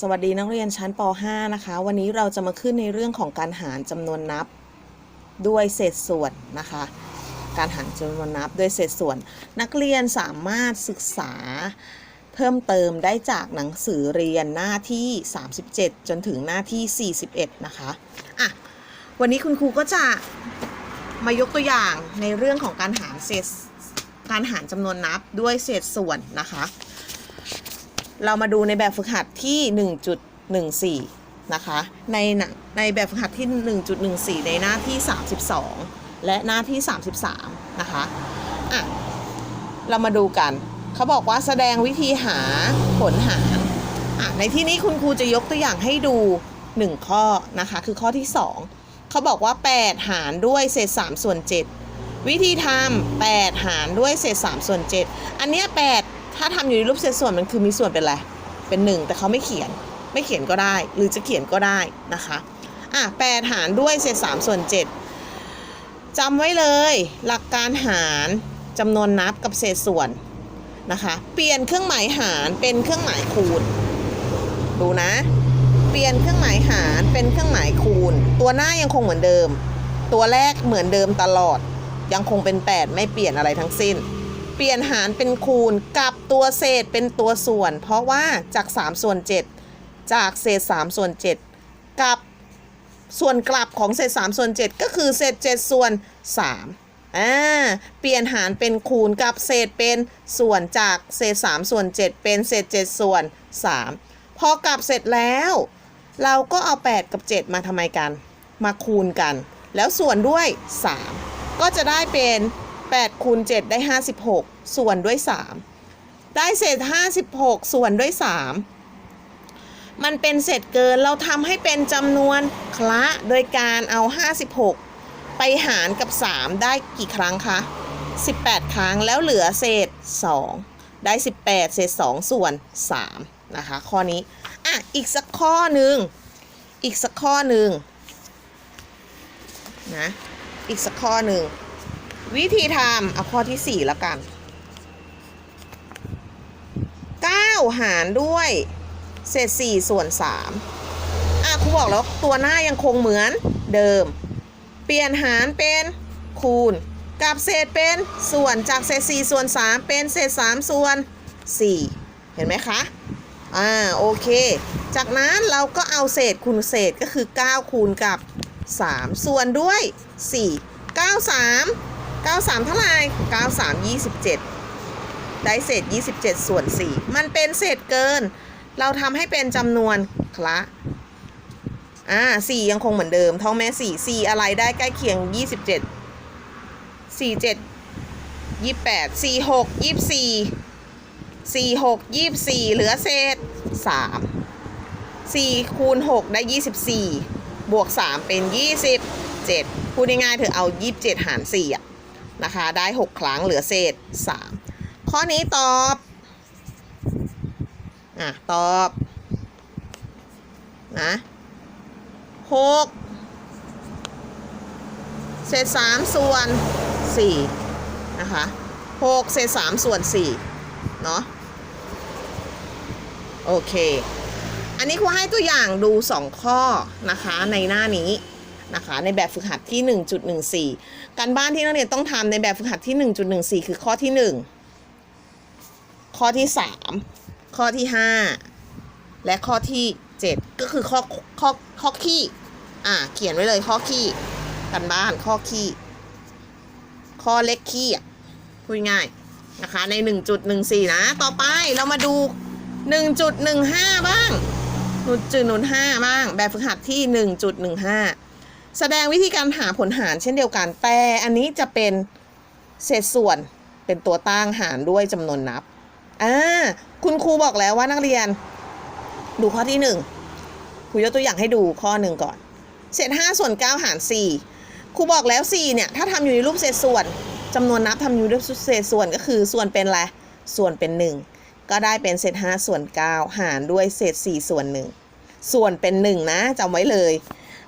สวัสดีนักเรียนชั้นป .5 นะคะ วันนี้เราจะมาขึ้นในเรื่องของการหารจำนวนนับด้วยเศษส่วนนะคะ การหารจำนวนนับด้วยเศษส่วน นักเรียนสามารถศึกษาเพิ่มเติมได้จากหนังสือเรียนหน้าที่ 37 จนถึงหน้าที่ 41 นะคะอะวันนี้คุณครูก็จะมายกตัวอย่างในเรื่องของการหารเศษการหารจำนวนนับด้วยเศษส่วนนะคะ เรามาดูในแบบฝึกหัดที่ 1.14 นะคะ ในในแบบฝึกหัดที่ 1.14 ในหน้าที่ 32 และหน้าที่ 33 นะคะอะเรามาดูกัน เขาบอกว่าแสดงวิธีหาผลหารอะในที่นี้คุณครูจะยกตัวอย่างให้ดู 1 ข้อนะคะ คือข้อที่ 2 เขาบอกว่า 8 หารด้วยเศษ 3 ส่วน 7 วิธีทำ8 หารด้วยเศษ 3 ส่วน 7 อันเนี้ย8 ถ้าทำอยู่ในรูปเศษส่วนมันคือมีส่วนเป็นอะไร เป็น1แต่เขาไม่เขียน ไม่เขียนก็ได้ หรือจะเขียนก็ได้นะคะ อะ8หารด้วยเศษ3ส่วน7จำไว้เลย หลักการหารจำนวนนับกับเศษส่วนนะคะ เปลี่ยนเครื่องหมายหารเป็นเครื่องหมายคูณ ดูนะ เปลี่ยนเครื่องหมายหารเป็นเครื่องหมายคูณ ตัวหน้ายังคงเหมือนเดิม ตัวแรกเหมือนเดิมตลอด ยังคงเป็น 8 ไม่เปลี่ยนอะไรทั้งสิ้น เปลี่ยนหารเป็นคูณกับตัวเศษเป็นตัวส่วน เพราะว่าจาก 3 ส่วน 7 จากเศษ 3 ส่วน 7 กับส่วนกลับของเศษ 3 ส่วน 7 ก็คือเศษ 7 ส่วน3อ่าเปลี่ยนหารเป็นคูณกับเศษเป็นส่วนจากเศษ 3 ส่วน 7 เป็นเศษ 7 ส่วน 3 พอกลับเสร็จแล้ว เราก็เอา 8 กับ 7 มาทำไมกัน มาคูณกัน แล้วส่วนด้วย 3 ก็จะได้เป็น 8คูณ7ได้ 56 ส่วนด้วย 3 ได้เศษ 56 ส่วนด้วย 3 มันเป็นเศษเกินเราทำให้เป็นจำนวนคละโดยการเอา 56 ไปหารกับ 3 ได้กี่ครั้งคะ 18 ครั้งแล้วเหลือเศษ 2 ได้ 18 เศษ 2 ส่วน 3 นะคะ ข้อนี้ อะ อีกสักข้อหนึ่งอีกสักข้อหนึ่งนะอีกสักข้อหนึ่ง วิธีทำเอาข้อที่4แล้วกัน9หารด้วยเศษ4ส่วน3อะครูบอกแล้วตัวหน้ายังคงเหมือนเดิม เปลี่ยนหารเป็นคูณ กับเศษเป็นส่วนจากเศษ4ส่วน3เป็นเศษ3ส่วน4เห็นไหมคะอ่าโอเค จากนั้นเราก็เอาเศษคูณเศษก็คือ 9 คูณกับ 3 ส่วนด้วย 4 9 3 93 เท่าไหร่93 27 ได้เศษ 27 ส่วน 4 มันเป็นเศษเกิน เราทำให้เป็นจำนวนคละอ่า4ยังคงเหมือนเดิมท้องแม่4 4อะไรได้ใกล้เคียง27 47 28 46 24 46 24เหลือเศษ3 4คูณ6ได้24บวก3เป็น27พูดง่ายๆเธอเอา27หาร4อะ นะคะ ได้ 6 ครั้งเหลือเศษ 3 ข้อนี้ตอบ อะ ตอบ นะ6เศษ3ส่วน4นะคะ6เศษ3ส่วน4เนาะโอเค อันนี้ครูให้ตัวอย่างดู2ข้อนะคะในหน้านี้ นะคะในแบบฝึกหัดที่ 1.14 การบ้านที่นักเรียนต้องทำในแบบฝึกหัดที่ 1.14 คือข้อที่ 1 ข้อที่ 3 ข้อที่ 5 และข้อที่ 7 ก็คือข้อข้อข้อขี้อ่าเขียนไว้เลยข้อขี้กันบ้านข้อขี้ข้อเล็กขี้อะพูดง่ายนะคะใน 1.14 นะ ต่อไปเรามาดู 1.15 บ้าง1.15บ้าง แบบฝึกหัดที่ 1.15 แสดงวิธีการหาผลหารเช่นเดียวกัน แต่อันนี้จะเป็นเศษส่วนเป็นตัวตั้งหารด้วยจำนวนนับอ่าคุณครูบอกแล้วว่านักเรียน ดูข้อที่หนึ่งครูยกตัวอย่างให้ดูข้อหนึ่งก่อน เศษ5ส่วน9หาร4ครูบอกแล้ว4เนี่ยถ้าทำอยู่ในรูปเศษส่วนจำนวนนับทำอยู่ในรูปเศษส่วนก็คือส่วนเป็นอะไรส่วนเป็น1ก็ได้เป็นเศษ5ส่วน9หารด้วยเศษ4ส่วน1ส่วนเป็น1นะจำไว้เลย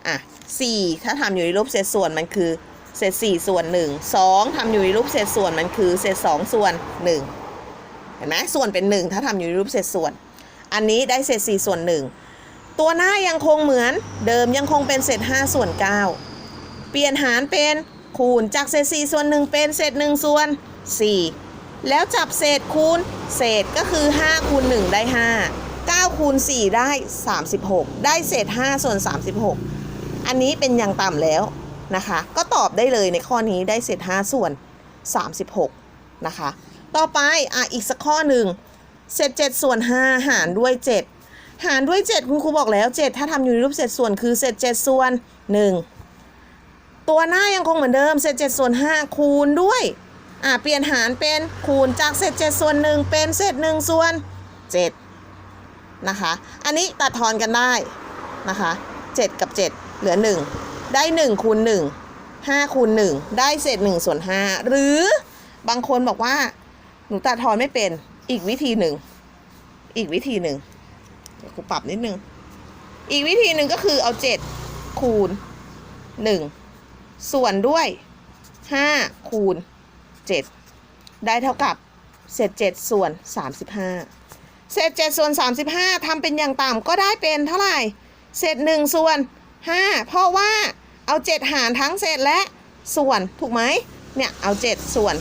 อะ4ถ้าทำอยู่ในรูปเศษส่วนมันคือเศษ4ส่วน1 2ทำอยู่ในรูปเศษส่วนมันคือเศษ2ส่วน1เห็นไหมส่วนเป็น1ถ้าทำอยู่ในรูปเศษส่วน อันนี้ได้เศษ4ส่วน1ตัวหน้ายังคงเหมือนเดิมยังคงเป็นเศษ5ส่วน9เปลี่ยนหารเป็นคูณจากเศษ4ส่วน1เป็นเศษ1ส่วน4แล้วจับเศษคูณเศษก็คือ5คูณ1ได้ 5 9คูณ4ได้ 36 ได้เศษ5ส่วน 36 อันนี้เป็นอย่างต่ำแล้วนะคะ ก็ตอบได้เลยในข้อนี้ได้เศษ5ส่วน 36 นะคะ ต่อไปอะอีกสักข้อหนึ่งเศษ7ส่วน 5 หารด้วย 7 หารด้วย 7 คุณครูบอกแล้ว 7 ถ้าทำอยู่ในรูปเศษส่วนคือเศษ7ส่วน 1 ตัวหน้ายังคงเหมือนเดิมเศษ7ส่วน 5 คูณด้วยอะเปลี่ยนหารเป็นคูณจากเศษ7ส่วน 1 เป็นเศษ1ส่วน 7 นะคะ อันนี้ตัดทอนกันได้นะคะ 7 กับ 7 เหลือ 1 ได้1คูณ1 5คูณ1ได้เศษ1ส่วน5หรือบางคนบอกว่า หนูตัดทอนไม่เป็นอีกวิธีหนึ่ง อีกวิธีหนึ่งครูปรับนิดนึง อีกวิธีหนึ่งก็คือเอา 7 คูณ 1 ส่วนด้วย 5 คูณ 7 ได้เท่ากับเศษ7ส่วน 35 เศษ7ส่วน 35ทำเป็นอย่างต่ำก็ได้เป็นเท่าไหร่ เศษ1ส่วน 5 เพราะว่าเอา 7 หารทั้งเศษและส่วนถูกไหมเนี่ยเอา 7 ส่วน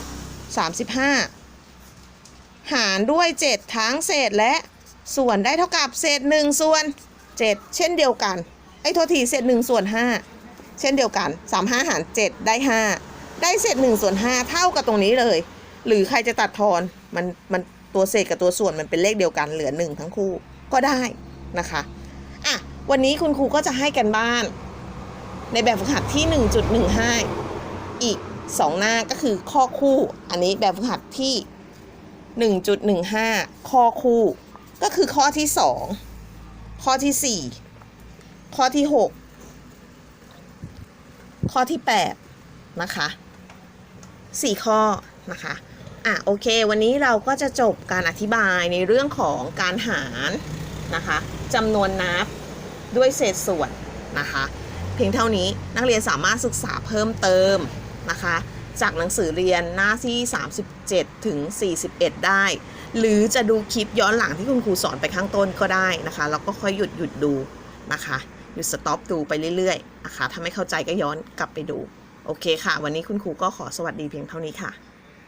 35 หารด้วย 7 ทั้งเศษและส่วนได้เท่ากับเศษ 1 ส่วน 7 เช่นเดียวกันไอ้โทษทีเศษ 1 ส่วน 5 เช่นเดียวกัน 35 หาร 7 ได้ 5 ได้เศษ 1 ส่วน 5 เท่ากับตรงนี้เลย หรือใครจะตัดทอนมันมันตัวเศษกับตัวส่วนมันเป็นเลขเดียวกันเหลือ 1 ทั้งคู่ก็ได้นะคะอะ วันนี้คุณครูก็จะให้กันบ้าน ในแบบฝึกหัดที่ 1.15 อีก 2 หน้าก็คือข้อคู่ อันนี้แบบฝึกหัดที่ 1.15 ข้อคู่ ก็คือข้อที่ 2 ข้อที่ 4 ข้อที่ 6 ข้อที่ 8 นะคะ 4 ข้อนะคะอะโอเค วันนี้เราก็จะจบการอธิบายในเรื่องของการหารนะคะจำนวนนับ ด้วยเศษส่วนนะคะ เพียงเท่านี้นักเรียนสามารถศึกษาเพิ่มเติมนะคะ จากหนังสือเรียนหน้าที่ 37 ถึง 41 ได้ หรือจะดูคลิปย้อนหลังที่คุณครูสอนไปข้างต้นก็ได้นะคะ แล้วก็ค่อยหยุดหยุดดูนะคะหยุดสต็อปดูไปเรื่อยๆนะคะถ้าไม่เข้าใจก็ย้อนกลับไปดู โอเคค่ะ วันนี้คุณครูก็ขอสวัสดีเพียงเท่านี้ค่ะ